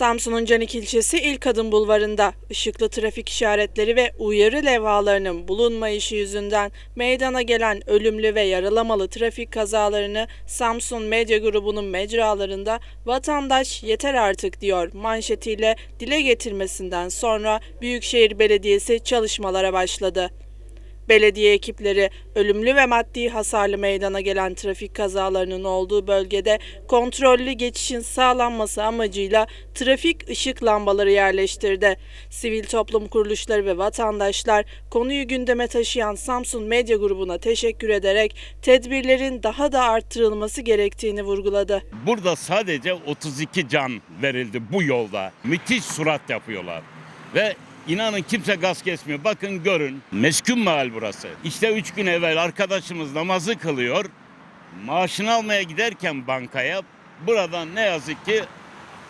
Samsun'un Canik ilçesi İlk Adım Bulvarı'nda ışıklı trafik işaretleri ve uyarı levhalarının bulunmayışı yüzünden meydana gelen ölümlü ve yaralamalı trafik kazalarını Samsun Medya Grubu'nun mecralarında vatandaş yeter artık diyor manşetiyle dile getirmesinden sonra Büyükşehir Belediyesi çalışmalara başladı. Belediye ekipleri ölümlü ve maddi hasarlı meydana gelen trafik kazalarının olduğu bölgede kontrollü geçişin sağlanması amacıyla trafik ışık lambaları yerleştirdi. Sivil toplum kuruluşları ve vatandaşlar konuyu gündeme taşıyan Samsun Medya Grubu'na teşekkür ederek tedbirlerin daha da arttırılması gerektiğini vurguladı. Burada sadece 32 can verildi bu yolda. Müthiş surat yapıyorlar. Ve inanın kimse gaz kesmiyor. Bakın görün. Meskun mahal burası. İşte 3 gün evvel arkadaşımız namazı kılıyor. Maaşını almaya giderken bankaya buradan ne yazık ki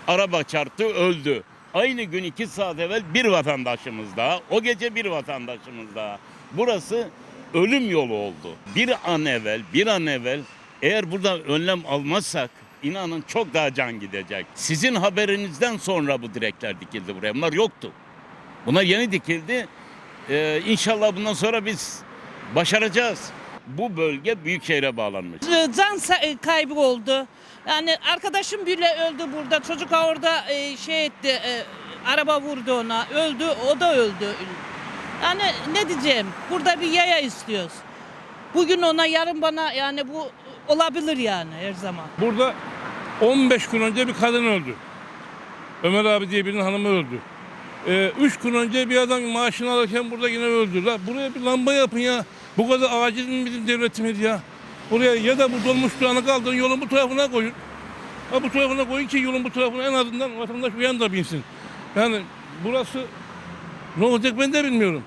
araba çarptı öldü. Aynı gün 2 saat evvel bir vatandaşımız daha. O gece bir vatandaşımız daha. Burası ölüm yolu oldu. Bir an evvel, bir an evvel eğer burada önlem almazsak inanın çok daha can gidecek. Sizin haberinizden sonra bu direkler dikildi buraya. Bunlar yoktu. Bunlar yeni dikildi. Ee, inşallah bundan sonra biz başaracağız. Bu bölge Büyükşehir'e bağlanmış. Can sa- kaybı oldu. Yani arkadaşım bile öldü burada. Çocuk orada e, şey etti, e, araba vurdu ona, öldü, o da öldü. Yani ne diyeceğim? Burada bir yaya istiyoruz. Bugün ona, yarın bana yani bu olabilir yani her zaman. Burada 15 gün önce bir kadın öldü. Ömer abi diye birinin hanımı öldü. 3 gün önce bir adam maaşını alırken burada yine öldü. La buraya bir lamba yapın ya. Bu kadar acil mi bizim devletimiz ya? Buraya ya da bu dolmuş durağını kaldırın yolun bu tarafına koyun. Ha bu tarafına koyun ki yolun bu tarafına en azından vatandaş bir yanda binsin. Yani burası ne olacak ben de bilmiyorum.